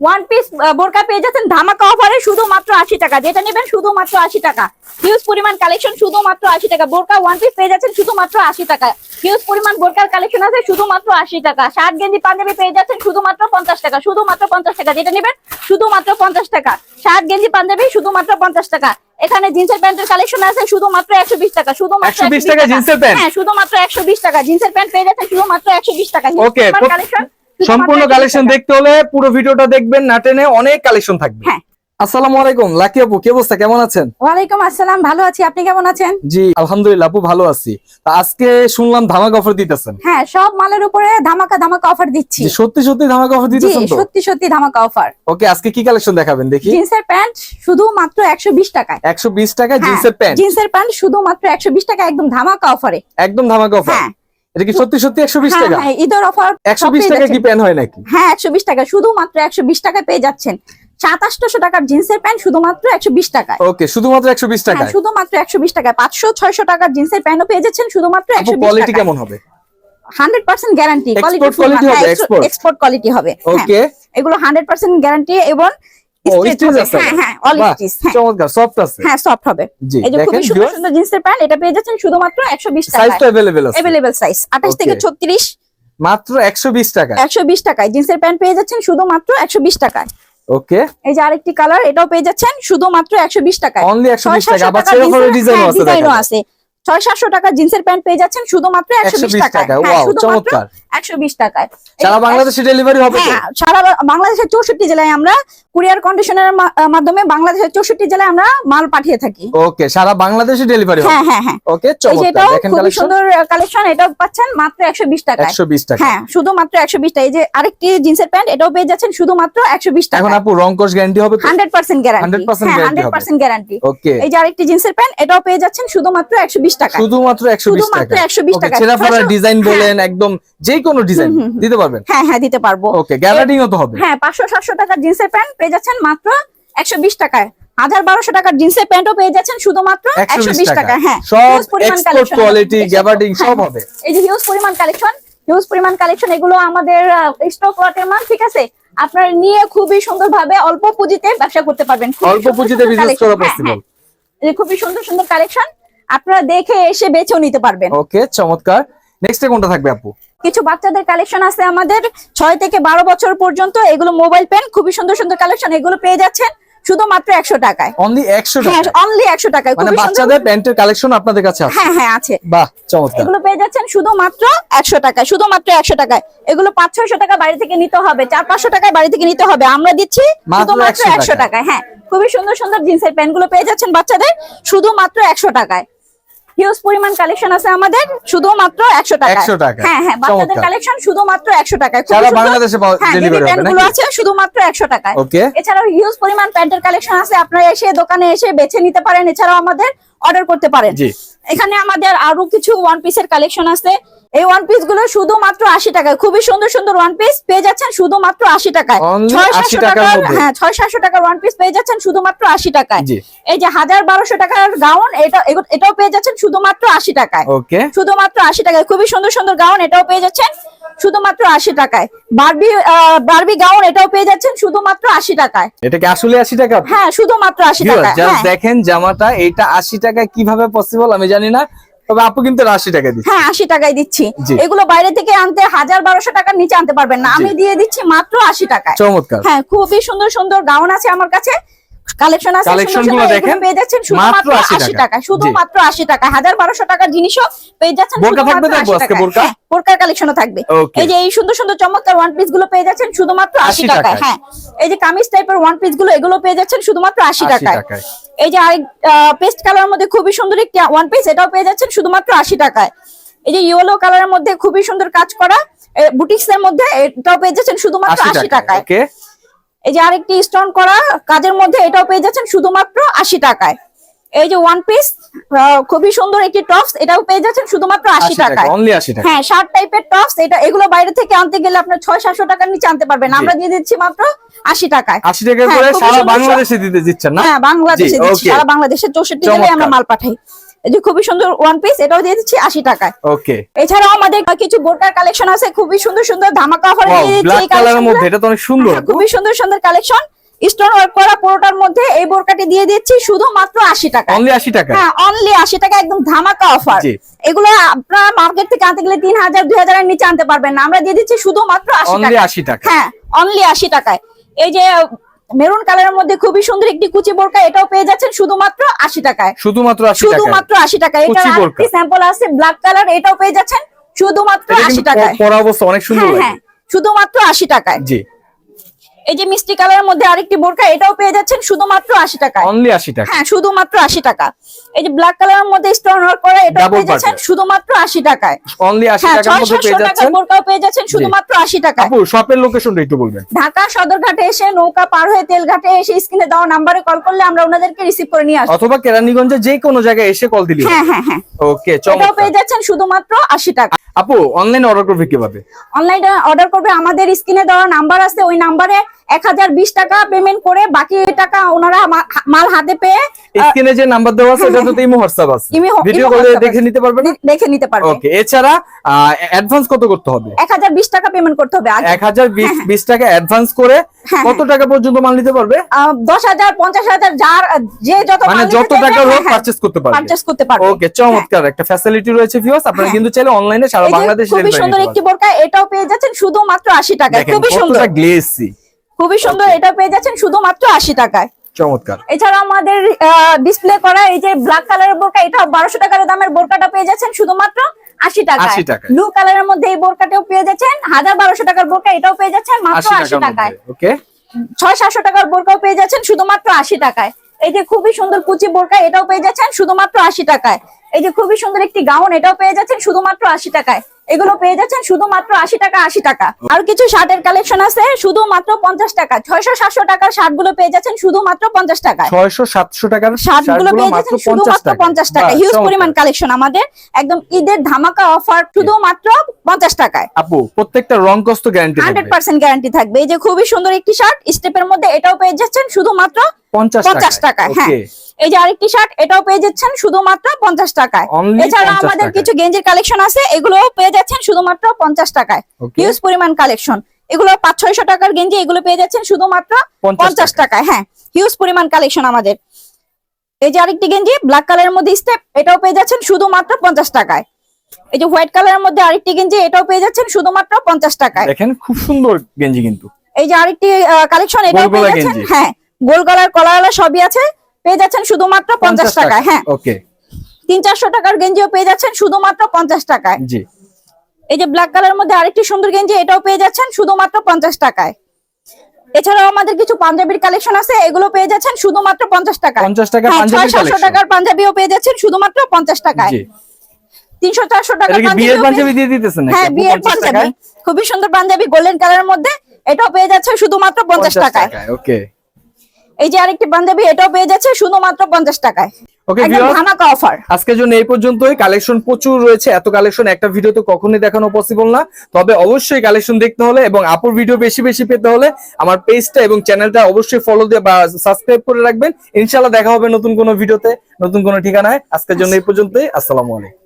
One piece বোরকা পেয়ে যাচ্ছেন ধামাকা অফারে শুধুমাত্র আশি টাকা। যেটা নেবেন শুধুমাত্র আশি টাকা। হিউজ পরিমাণ কালেকশন শুধুমাত্র আশি টাকা। বোরকা ওয়ান পিস পেয়ে যাচ্ছেন শুধুমাত্র আশি টাকা। হিউজ পরিমাণ বোরকার কালেকশন আছে শুধুমাত্র আশি টাকা। শার্ট গেঞ্জি পাঞ্জাবি পেয়ে যাচ্ছেন শুধুমাত্র পঞ্চাশ টাকা। শুধুমাত্র পঞ্চাশ টাকা। যেটা নেবেন শুধুমাত্র পঞ্চাশ টাকা। শার্ট গেঞ্জি পাঞ্জাবি শুধুমাত্র পঞ্চাশ টাকা। এখানে জিন্সের প্যান্টের কালেকশন আছে শুধুমাত্র একশো বিশ টাকা। শুধুমাত্র 120 টাকা জিন্সের প্যান্ট? হ্যাঁ শুধুমাত্র একশো বিশ টাকা। জিন্সের প্যান্ট পেয়ে যাচ্ছেন শুধুমাত্র একশো বিশ টাকা। Huge সম্পূর্ণ কালেকশন দেখতে হলে পুরো ভিডিওটা দেখবেন না টেনে অনেক কালেকশন থাকবে। হ্যাঁ। আসসালামু আলাইকুম লাকি আপু কি অবস্থা? কেমন আছেন? ওয়ালাইকুম আসসালাম ভালো আছি। আপনি কেমন আছেন? জি আলহামদুলিল্লাহ আপু ভালো আছি। আজকে শুনলাম ধামাকা অফার দিতেছেন। হ্যাঁ সব মালের উপরে ধামাকা ধামাকা অফার দিচ্ছি। সত্যি সত্যি ধামাকা অফার দিতেছেন তো? সত্যি সত্যি ধামাকা অফার ওকে আজকে কি কালেকশন দেখাবেন দেখি? জিন্সের প্যান্ট শুধু মাত্র একশো বিশ টাকায়। একশো বিশ টাকা হ্যাঁ, জিন্সের প্যান্ট? জিন্সের প্যান্ট শুধুমাত্র একশো বিশ টাকা একদম ধামাকা অফারে একদম ধামাকা অফার এটা কি সত্যি সত্যি একশো বিশ হ্যাঁ টাকা? হ্যাঁ ঈদের অফার একশো বিশ টাকা কি প্যান্ট হয় নাকি? হ্যাঁ একশো বিশ টাকা। শুধুমাত্র একশো বিশ টাকায় পেয়ে যাচ্ছেন। সাতাশশো টাকার জিন্সের প্যান্ট শুধুমাত্র একশো বিশ টাকায়। ওকে শুধুমাত্র একশো বিশ হ্যাঁ টাকায়? শুধুমাত্র একশো বিশ টাকায়। পাঁচশো ছয়শো টাকার জিন্সের প্যান্টও পেয়ে যাচ্ছেন শুধুমাত্র একশো বিশ কোয়ালিটি টাকা কেমন হবে? Hundred percent guarantee export? Export quality হবে হ্যাঁ, ওকে এগুলো হান্ড্রেড পার্সেন্ট গ্যারান্টি এবং টাকা মাত্র একশো বিশ টাকা একশো বিশ টাকায় জিন্সের প্যান্ট পেয়ে যাচ্ছেন শুধুমাত্র একশো বিশ টাকায়। ওকে এই যে আরেকটি কালার এটাও পেয়ে যাচ্ছেন শুধুমাত্র একশো বিশ টাকায়। অনলি টাকা আবার ডিজাইনও আছে ডিজাইনও টাকার জিন্সের প্যান্ট পেয়ে যাচ্ছেন শুধুমাত্র 120 টাকায়। হ্যাঁ, চমৎকার। একশো বিশ টাকায়। সারা বাংলাদেশে ডেলিভারি হবে হ্যাঁ সারা বাংলাদেশের চৌষট্টি জেলায় আমরা কুরিয়ার কন্ডিশনের মাধ্যমে বাংলাদেশের চৌষট্টি জেলায় আমরা মাল পাঠিয়ে থাকি। ওকে সারা বাংলাদেশে ডেলিভারি হবে। হ্যাঁ হ্যাঁ হ্যাঁ। ওকে এই যে চমৎকার। এটাও খুবই সুন্দর কালেকশন এটাও পাচ্ছেন মাত্র একশো বিশ টাকায়। একশো বিশ টাকা হ্যাঁ শুধুমাত্র একশো বিশ টাকা এই যে আরেকটি জিন্সের প্যান্ট এটাও পেয়ে যাচ্ছেন শুধুমাত্র একশো বিশ টাকা এখন আপু রংকশ গ্যারান্টি হবে হান্ড্রেড পার্সেন্ট গ্যারান্টি 100% হ্যাঁ guarantee hundred percent guarantee okay এই যে আরেকটি জিন্সের প্যান্ট এটাও পেয়ে যাচ্ছেন শুধুমাত্র একশো বিশ টাকা শুধুমাত্র একশো বিশ শুধুমাত্র টাকা 120 টাকা। ছেঁড়া পড়া ডিজাইন হ্যাঁ। বলেন একদম যে কোনো ডিজাইন। দিতে পারবেন? হ্যাঁ হ্যাঁ দিতে পারব। ওকে গ্যারান্টিও তো হবে। হ্যাঁ পাঁচশো সাতশো টাকার জিন্সের প্যান্ট পেয়ে যাচ্ছেন মাত্র একশো বিশ টাকায়। হাজার বারোশো টাকার জিন্সের প্যান্টও পেয়ে যাচ্ছেন শুধুমাত্র একশো বিশ টাকা। হ্যাঁ সব এক্সপোর্ট কোয়ালিটি গ্যাবার্ডিং হ্যাঁ, সব হবে। এই যে হিউজ পরিমাণ কালেকশন হিউজ পরিমাণ কালেকশন এগুলো আমাদের স্টক লটের মাল ঠিক আছে? আপনার নিয়ে খুবই সুন্দরভাবে অল্প পুঁজিতে ব্যবসা করতে পারবেন। অল্প পুঁজিতে বিজনেস করা হ্যাঁ, পসিবল হ্যাঁ। এই খুবই সুন্দর সুন্দর কালেকশন আপনারা দেখে এসে বেছেও নিতে পারবেন। ওকে চমৎকার। নেক্সট কোনটা থাকবে আপু? কিছু বাচ্চাদের কালেকশন আছে আমাদের। ছয় থেকে বারো বছর পর্যন্ত এগুলো মোবাইল পেন খুবই সুন্দর সুন্দর কালেকশন এগুলো পেয়ে যাচ্ছেন শুধুমাত্র একশো টাকায়। অনলি একশো হ্যাঁ টাকা অনলি একশো টাকায় মানে বাচ্চাদের প্যান্টের কালেকশন আপনাদের কাছে আছে? হ্যাঁ হ্যাঁ আছে। বাহ চমৎকার। এগুলো পেয়ে যাচ্ছেন শুধুমাত্র একশো টাকায় শুধুমাত্র একশো টাকায়। এগুলো পাঁচ ছয়শো টাকা বাড়ি থেকে নিতে হবে চার পাঁচশো টাকায় বাড়ি থেকে নিতে হবে। আমরা দিচ্ছি শুধুমাত্র 100 একশো টাকায়। টাকায় হ্যাঁ। খুবই সুন্দর সুন্দর জিন্সের প্যান্টগুলো পেয়ে যাচ্ছেন বাচ্চাদের শুধুমাত্র একশো টাকায়। হিউজ পরিমাণ কালেকশন আছে আমাদের শুধুমাত্র একশো টাকা 100 টাকায়। হ্যাঁ হ্যাঁ বাচ্চাদের কালেকশন শুধুমাত্র একশো টাকায়। সারা বাংলাদেশে হ্যাঁ হবে নাকি? আছে শুধুমাত্র একশো টাকায়। ওকে এছাড়াও হিউজ পরিমাণ প্যান্টের কালেকশন আছে আপনারা এসে দোকানে এসে বেছে নিতে পারেন। এছাড়াও আমাদের অর্ডার করতে পারেন। এখানে আমাদের আরও কিছু ওয়ান পিসের কালেকশন আছে। এই ওয়ান পিসগুলো শুধুমাত্র আশি টাকায় খুবই সুন্দর সুন্দর ওয়ান পিস পেয়ে যাচ্ছেন শুধুমাত্র আশি টাকায়। ছয় সাতশো টাকার টাকার হ্যাঁ ছয় সাতশো টাকার ওয়ান পিস পেয়ে যাচ্ছেন শুধুমাত্র আশি টাকায়। এই যে হাজার বারোশো টাকার গাউন এটা এটাও পেয়ে যাচ্ছেন শুধুমাত্র আশি টাকায়। শুধুমাত্র আশি টাকায় খুবই সুন্দর সুন্দর গাউন এটাও পেয়ে যাচ্ছেন শুধুমাত্র আশি টাকায়। বারবি বারবি গাউন এটাও পেয়ে যাচ্ছেন শুধুমাত্র আশি টাকায়। এটা কি আসলে আশি টাকা? হ্যাঁ শুধুমাত্র আশি টাকা হ্যাঁ। দেখেন জামাটা এটা আশি টাকায় কীভাবে পসিবল আমি জানি না। তবে আপু কিন্তু আশি টাকা দিচ্ছে। হ্যাঁ আশি টাকায় দিচ্ছি। এগুলো বাইরে থেকে আনতে হাজার বারোশো টাকার নিচে আনতে পারবেন না। আমি দিয়ে দিচ্ছি মাত্র আশি টাকায়। চমৎকার। হ্যাঁ খুবই সুন্দর সুন্দর গাউন আছে আমার কাছে। কালেকশন আছে Collection সুন্দরগুলো সুন্দর, দেখেন, পেয়ে যাচ্ছেন শুধুমাত্র 80 আশি টাকা। টাকা শুধুমাত্র আশি টাকা হাজার বারোশো টাকার জিনিসও পেয়ে যাচ্ছেন বোরকা থাকবে তো আজকে বোরকা? হ্যাঁ, বোরকার কালেকশনও থাকবে। এই যে এই সুন্দর সুন্দর চমৎকার ওয়ান পিসগুলো পেয়ে যাচ্ছেন শুধুমাত্র 80 আশি টাকায়। হ্যাঁ এই যে কামিজ টাইপের ওয়ান পিসগুলো এগুলো পেয়ে যাচ্ছেন শুধুমাত্র আশি 80 টাকায়। টাকায়। এই যে আরেক পেস্ট কালার মধ্যে খুবই সুন্দর একটি ওয়ান পিস এটাও পেয়ে যাচ্ছেন শুধুমাত্র আশি টাকায়। এই যে ইয়েলো কালারের মধ্যে খুবই সুন্দর কাজ করা বুটিক্স এর মধ্যে এটাও পেয়ে যাচ্ছেন শুধুমাত্র আশি আশি টাকায় এই যে আরেকটি স্টোন করা কাজের মধ্যে এটাও পেয়ে যাচ্ছেন শুধুমাত্র আশি টাকায়। এই যে ওয়ান পিস খুবই সুন্দর একটি টপস এটাও পেয়ে যাচ্ছেন শুধুমাত্র আশি আশি টাকা টাকায়। হ্যাঁ শার্ট টাইপের টপস এটা এগুলো বাইরে থেকে আনতে গেলে আপনার ছয় সাতশো টাকার নিচে আনতে পারবেন। আমরা দিয়ে দিচ্ছি মাত্র আশি টাকায়। আশি টাকা হ্যাঁ, করে সারা বাংলাদেশে দিতে দিচ্ছেন না? হ্যাঁ বাংলাদেশে দিচ্ছি. সারা বাংলাদেশে চৌষট্টি জেলায় আমরা মাল পাঠাই। এই যে খুবই সুন্দর ওয়ান পিস এটাও দিয়ে দিচ্ছি আশি টাকায়। ওকে এছাড়াও আমাদের কিছু বোরকার কালেকশন আছে খুবই সুন্দর সুন্দর ধামাকা অফারে দিয়ে দিচ্ছি এই কালারের মধ্যে এটা তো অনেক সুন্দর হ্যাঁ, খুবই সুন্দর সুন্দর কালেকশন স্টোন ওয়ার্ক করা পুরোটার মধ্যে এই বোরকাটি দিয়ে দিচ্ছি শুধুমাত্র আশি টাকা। অনলি আশি টাকা? হ্যাঁ অনলি আশি টাকা একদম ধামাকা অফার। এগুলো আপনারা মার্কেট থেকে আনতে গেলে তিন হাজার দুই হাজারের নিচে আনতে পারবেন না। আমরা দিয়ে দিচ্ছি শুধুমাত্র আশি টাকা হ্যাঁ অনলি আশি টাকায়। এই যে মেরুন কালারের মধ্যে খুবই সুন্দর একটি কুচি বোরকা এটাও পেয়ে যাচ্ছেন শুধুমাত্র আশি টাকায়। শুধুমাত্র শুধুমাত্র আশি টাকা এটা স্যাম্পল আছে ব্ল্যাক কালার এটাও পেয়ে যাচ্ছেন শুধুমাত্র আশি টাকায়। পরা অবস্থা অনেক সুন্দর হ্যাঁ হ্যাঁ শুধুমাত্র আশি টাকায়। জি। এই যে মিষ্টি কালারের মধ্যে আরেকটি বোরকা এটাও পেয়ে যাচ্ছেন শুধুমাত্র আশি টাকায়। অনলি আশি টাকা। হ্যাঁ শুধুমাত্র আশি টাকা। এই যে ব্ল্যাক কালারের মধ্যে স্টোন ওয়ার্ক করা এটাও পেয়ে যাচ্ছেন শুধুমাত্র আশি টাকায়। অনলি আশি হ্যাঁ টাকার মধ্যে পেয়ে যাচ্ছেন। বোরকাও পেয়ে যাচ্ছেন শুধুমাত্র আশি টাকায়। আপু শপের লোকেশনটা একটু বলবেন। ঢাকা সদরঘাটে এসে নৌকা পার হয়ে তেলঘাটে এসে স্ক্রিনে দেওয়া নাম্বারে কল করলে আমরা ওনাদেরকে রিসিভ করে নিয়ে আসব। অথবা কেরানীগঞ্জে যে কোনো জায়গায় এসে কল দিলি হ্যাঁ হ্যাঁ হ্যাঁ। ওকে এটাও পেয়ে যাচ্ছেন শুধুমাত্র আশি টাকা। আপু অনলাইনে অর্ডার করবে কীভাবে? অনলাইনে অর্ডার করবে আমাদের স্ক্রিনে দেওয়া নাম্বার আছে ওই নাম্বারে এক হাজার বিশ টাকা পেমেন্ট করে বাকি টাকা ওনারা মাল হাতে পেয়ে স্ক্রিনে যে নাম্বার দেওয়া আছে এটা তো ইমো হোয়াটসঅ্যাপ আছে। ভিডিও কলে দেখে নিতে পারবে দেখে নিতে পারবে। ওকে এছাড়া অ্যাডভান্স কত করতে হবে? এক হাজার বিশ টাকা পেমেন্ট করতে হবে। আগে এক হাজার বিশ বিশ টাকা অ্যাডভান্স করে হ্যাঁ, কত টাকা পর্যন্ত মাল নিতে পারবে? আহ, দশ হাজার পঞ্চাশ হাজার যার যে যত মানে যত টাকা হোক পারচেস করতে পারবে। পারচেস করতে পারবে। ওকে চমৎকার। একটা ফ্যাসিলিটি রয়েছে ভিউয়ার্স আপনারা হ্যাঁ। কিন্তু চাইলে অনলাইনে সারা বাংলাদেশ খুবই সুন্দর একটি বোরকা এটাও পেয়ে যাচ্ছেন শুধুমাত্র আশি টাকায়। দেখেন খুবই সুন্দর। গ্লেসি খুবই সুন্দর এটা পেয়ে যাচ্ছেন শুধুমাত্র আশি টাকায়। চমৎকার। এছাড়া আমাদের ডিসপ্লে করা এই যে ব্ল্যাক কালারের বোরকা এটা বারোশো টাকার দামের বোরকাটা পেয়ে যাচ্ছেন শুধুমাত্র আশি টাকায়। 80 টাকায়। ব্লু কালারের মধ্যে এই বোরকাটাও পেয়ে যাচ্ছেন হাজার বারোশো টাকার বোরকা এটাও পেয়ে যাচ্ছেন মাত্র আশি টাকায়। ছয় সাতশো টাকার বোরকাও পেয়ে যাচ্ছেন শুধুমাত্র আশি টাকায়। এই যে খুবই সুন্দর কুচি বোরকা এটাও পেয়ে যাচ্ছেন শুধুমাত্র আশি টাকায়। এই যে খুবই সুন্দর একটি গাউন এটাও পেয়ে যাচ্ছেন শুধুমাত্র আশি টাকায়। এগুলো পেয়ে যাচ্ছেন শুধুমাত্র আশি টাকা আশি টাকা। আর কিছু শার্টের কালেকশন আছে শুধুমাত্র পঞ্চাশ টাকা। ছয়শো সাতশো টাকার শার্টগুলো পেয়ে যাচ্ছেন শুধুমাত্র পঞ্চাশ টাকায়। ছয়শো সাতশো টাকার শার্টগুলো পেয়ে যাচ্ছেন শুধুমাত্র পঞ্চাশ টাকা হিউজ পরিমাণ কালেকশন আমাদের। একদম ঈদের ধামাকা অফার শুধুমাত্র পঞ্চাশ টাকায়। আপু প্রত্যেকটা রং কস্ত গ্যারান্টি হান্ড্রেড পার্সেন্ট গ্যারান্টি থাকবে। এই যে খুবই সুন্দর একটি শার্ট স্টেপের মধ্যে এটাও পেয়ে যাচ্ছেন শুধুমাত্র পঞ্চাশ পঞ্চাশ টাকা হ্যাঁ। এই যে আরেকটি শার্ট এটাও পেয়ে যাচ্ছেন শুধুমাত্র পঞ্চাশ টাকায়। এছাড়া আমাদের কিছু গেঞ্জির কালেকশন আছে এগুলোও পেয়ে যাচ্ছেন শুধুমাত্র পঞ্চাশ টাকায়। হিউজ পরিমাণ কালেকশন এগুলো পাঁচ ছয়শো টাকার গেঞ্জি এগুলো পেয়ে যাচ্ছেন শুধুমাত্র পঞ্চাশ টাকায়। হ্যাঁ হিউজ পরিমাণ কালেকশন আমাদের। এই যে আরেকটি গেঞ্জি ব্ল্যাক কালারের মধ্যে স্টেপ এটাও পেয়ে যাচ্ছেন শুধুমাত্র পঞ্চাশ টাকায়। এই যে হোয়াইট কালারের মধ্যে আরেকটি গেঞ্জি এটাও পেয়ে যাচ্ছেন শুধুমাত্র পঞ্চাশ টাকায়। দেখেন খুব সুন্দর গেঞ্জি কিন্তু। এই যে আরেকটি কালেকশন এটাও পেয়ে যাচ্ছেন হ্যাঁ গোল কালার গলার কলাওয়ালা সবই আছে পেয়ে যাচ্ছেন শুধুমাত্র পঞ্চাশ টাকায়। হ্যাঁ। ওকে তিন চারশো টাকার গেঞ্জিও পেয়ে যাচ্ছেন শুধুমাত্র পঞ্চাশ টাকায়। জি। এই যে ব্ল্যাক কালার মধ্যে আরেকটি সুন্দর গেঞ্জি এটাও পেয়ে যাচ্ছেন শুধুমাত্র পঞ্চাশ টাকায়। এছাড়াও আমাদের কিছু পাঞ্জাবির কালেকশন আছে এগুলো পেয়ে যাচ্ছেন শুধুমাত্র পঞ্চাশ টাকায়। 50 টাকার হ্যাঁ, পাঞ্জাবির ছয় সাতশো টাকার পাঞ্জাবিও পেয়ে যাচ্ছেন শুধুমাত্র পঞ্চাশ টাকায়। তিনশো চারশো টাকার এটা কি বিয়ের পাঞ্জাবি দিয়ে দিতেছেন হ্যাঁ বিয়ের পাঞ্জাবি? খুবই সুন্দর পাঞ্জাবি গোল্ডেন কালারের মধ্যে। এটাও পেয়ে যাচ্ছে শুধুমাত্র পঞ্চাশ টাকায়। টাকায় ওকে এই যে আরেকটি পাঞ্জাবি এটাও পেয়ে যাচ্ছে শুধুমাত্র পঞ্চাশ টাকায়। ওকে ধামাকা অফার আজকের জন্য এই পর্যন্তই। কালেকশন প্রচুর রয়েছে। এত কালেকশন একটা ভিডিওতে কখনোই দেখানো পসিবল না। তবে অবশ্যই কালেকশন দেখতে হলে এবং আপুর ভিডিও বেশি বেশি পেতে হলে আমার পেজটা এবং চ্যানেলটা অবশ্যই ফলো দিয়ে বা সাবস্ক্রাইব করে রাখবেন। ইনশাআল্লাহ দেখা হবে নতুন কোনো ভিডিওতে নতুন কোনো ঠিকানায়। আজকের জন্য এই পর্যন্তই। আসসালামু আলাইকুম।